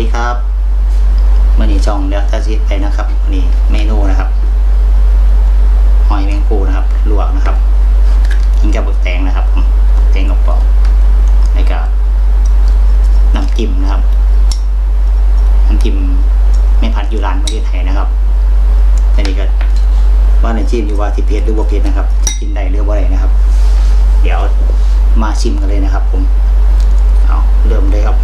ดีครับมื่อนี้ช่องเดี๋ยวตาซิไปนะครับนนี้เมนูนะครับหอยแมงปูนะครับลวกนะครับกินกับบักแตงนะครับแตงกรอบๆแล้วก็น้ำจิ้มนะครับน้ำจิ้มไม่พัดอยู่ร้านประเทศไทยนะครับแต่นี่ก็ว่าในจิ้มอยู่ว่าที่เพชรหรือว่าเพชรนะครับจะกินได้หรือว่าอะไรนะครับ เดี๋ยวมาชิมกันเลยนะครับ ผมเอาเริ่มเลยครับ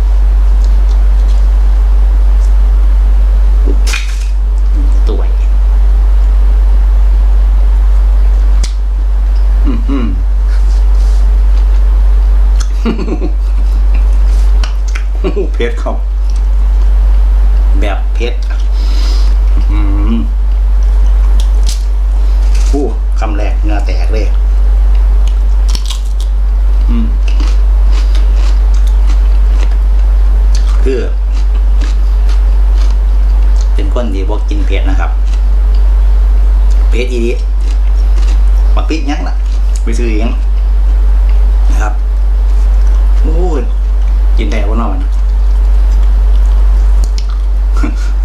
ตัวใหญ่อืมอืม เพชรครับ แบบเพชรอืมอู้คำแรกเงาแตกเลยอืมคือเป็นคนที่บอกกินเผ็ดนะครับ เผ็ดอีดีมาปิดยังล่ะ ไปซื้อเองนะครับโอ้ยกินได้ว่านอน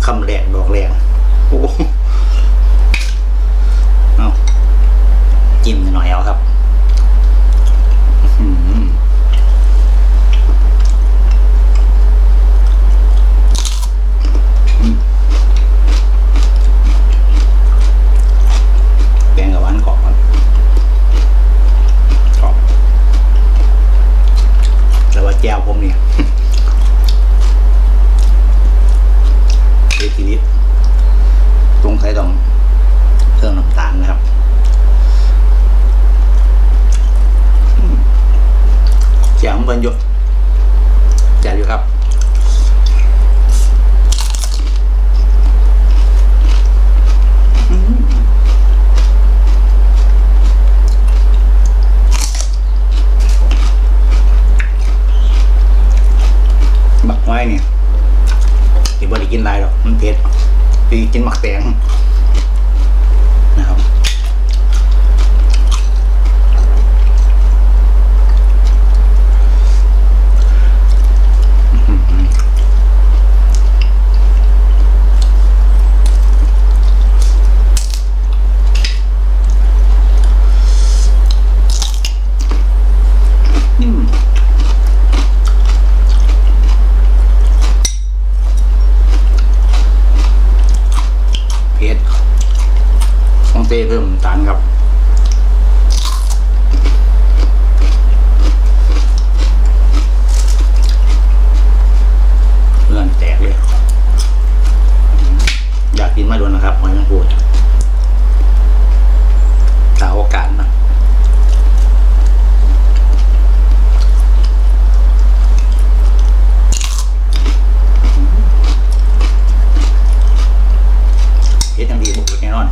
คำแรกดอกแรงโอ้โหเอาจิ้มหน่อยเอาครับอื้อหือ แกงกับหวานกรอบครับกรอบแต่ว่าแก้วผมเนี่ย เอทีนิดตรงไทยต้องเครื่องน้ำตาลนะครับอืม เสียงมันอยู่จัดอยู่ครับบักไว้เนี่ยที่บริกินได้หรอกมันเผ็ดที่กินหมักแตงนะครับอื้อหืออืม เพชรต้อง เต้เพิ่มตาลครับเพื่อนแตกเลย อยากกินมาโดนนะครับหอยแมงปูสาวโอกาสนะเพชรยังดีบุกแน่นอน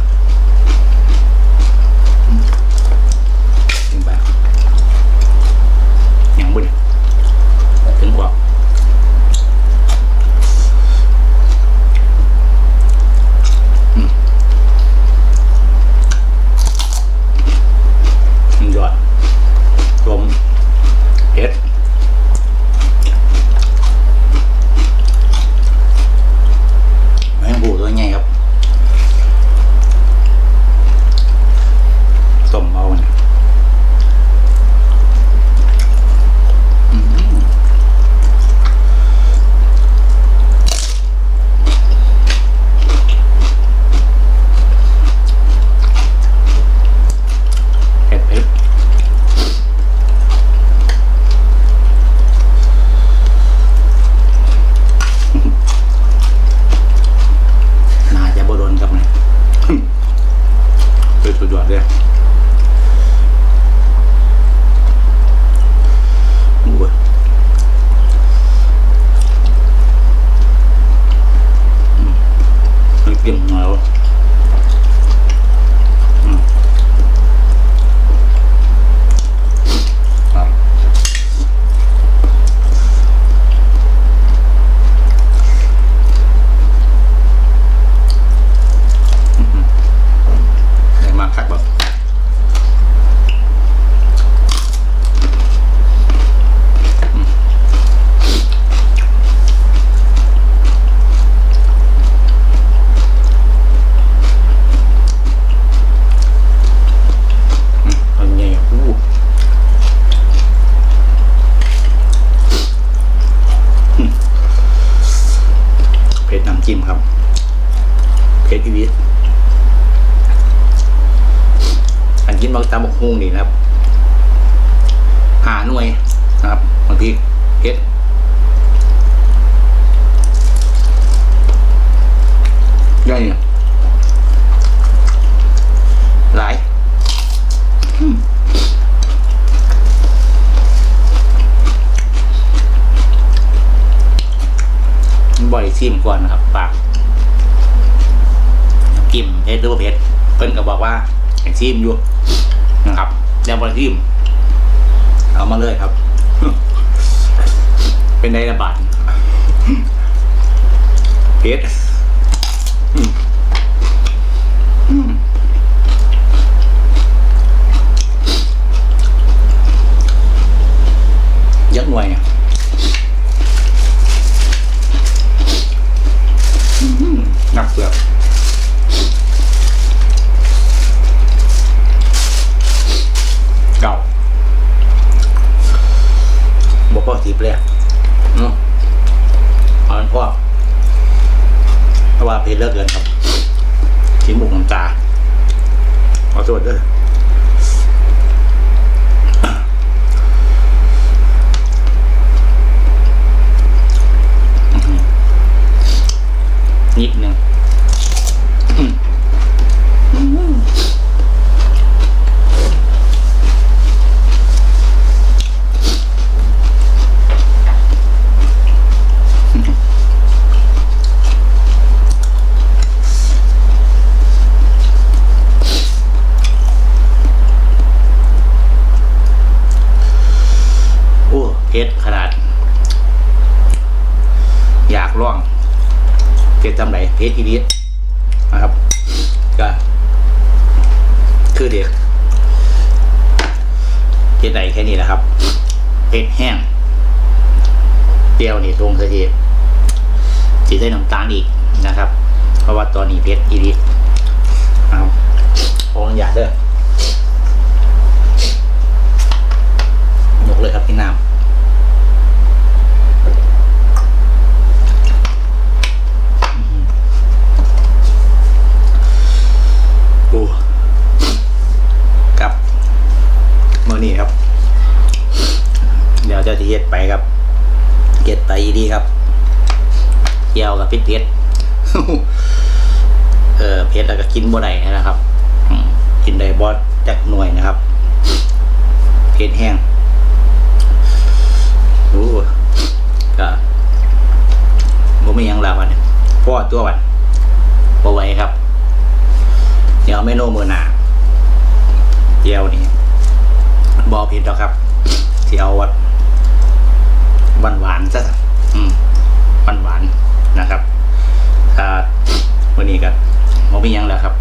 น้ำจิ้มครับเผ็ดอีวิอันกินบางตามบกฮุ้งนี่นะครับหาหน่วยนะครับบางทีเผ็ดได้เนี่ยหลายอืมบ่อย ซิมก่อนนะครับปากกิมเพชรหรือว่าเพชรเพิ่นก็บอกว่าให้ซิมอยู่นะครับแล้วบ่ซิมเอามาเลยครับ เป็นในระบาดเพชรอืมอืมยักหน่วยเนี่ยอื้อหือหนักเปลือกเก่า บอกพ่อสิบเลยอะเนาะเอาเป็นพ่อ ที่เลิกเกินครับ ชิ้นบุกน้ำตาขอโทษด้วย โอ้เพชรขนาด อยากร่องเพชรจำไหนเพชรอีเดียนะครับ ก็ คือเด็กเพชรไหนแค่นี้แหละครับเพชรแห้งเปรี้ยวนี่ตรงสะทีสีใส่น้ำตาลอีกนะครับ เพราะว่าตอนนี้เพชรอีเดียนะครับของอนุญาตเด้อยกเลยครับพี่น้ำ โอ้ครับเมื่อนี้ครับ เดี๋ยวเจะที่เฮ็ดไปครับเฮ็ ดีครับเกี่ยวกับพริกเผ็ดเออเผ็ดแล้วก็กินบ่ได้นะครับกินได้บอสจักหน่วยนะครับเผ็ดแห้งโอ้ก็บ่มียังล้ววันพ่อตัววันบ่ไหวครับเดี๋ยวเมนูมือหนาเจียวนี่บอผิดหรอกครับที่เอาวัดหวานๆซะ อืมหวานหวานๆนะครับถ้าวันนี้ก็มมียังแล้วครับ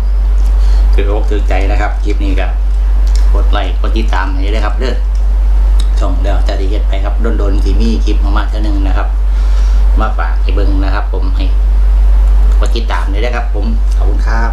คืออกถือใจนะครับคลิปนี้ก็กดไลค์กดติดตามให้ได้ครับเด้อช่องเดียวจะด้เฮ็ดไปครับโดนๆที่มีคลิปมามาเท่านึงนะครับ มาฝากให้เบิ่งนะครับ ผมให้กดติดตามเลยนะครับ ผมขอบคุณครับ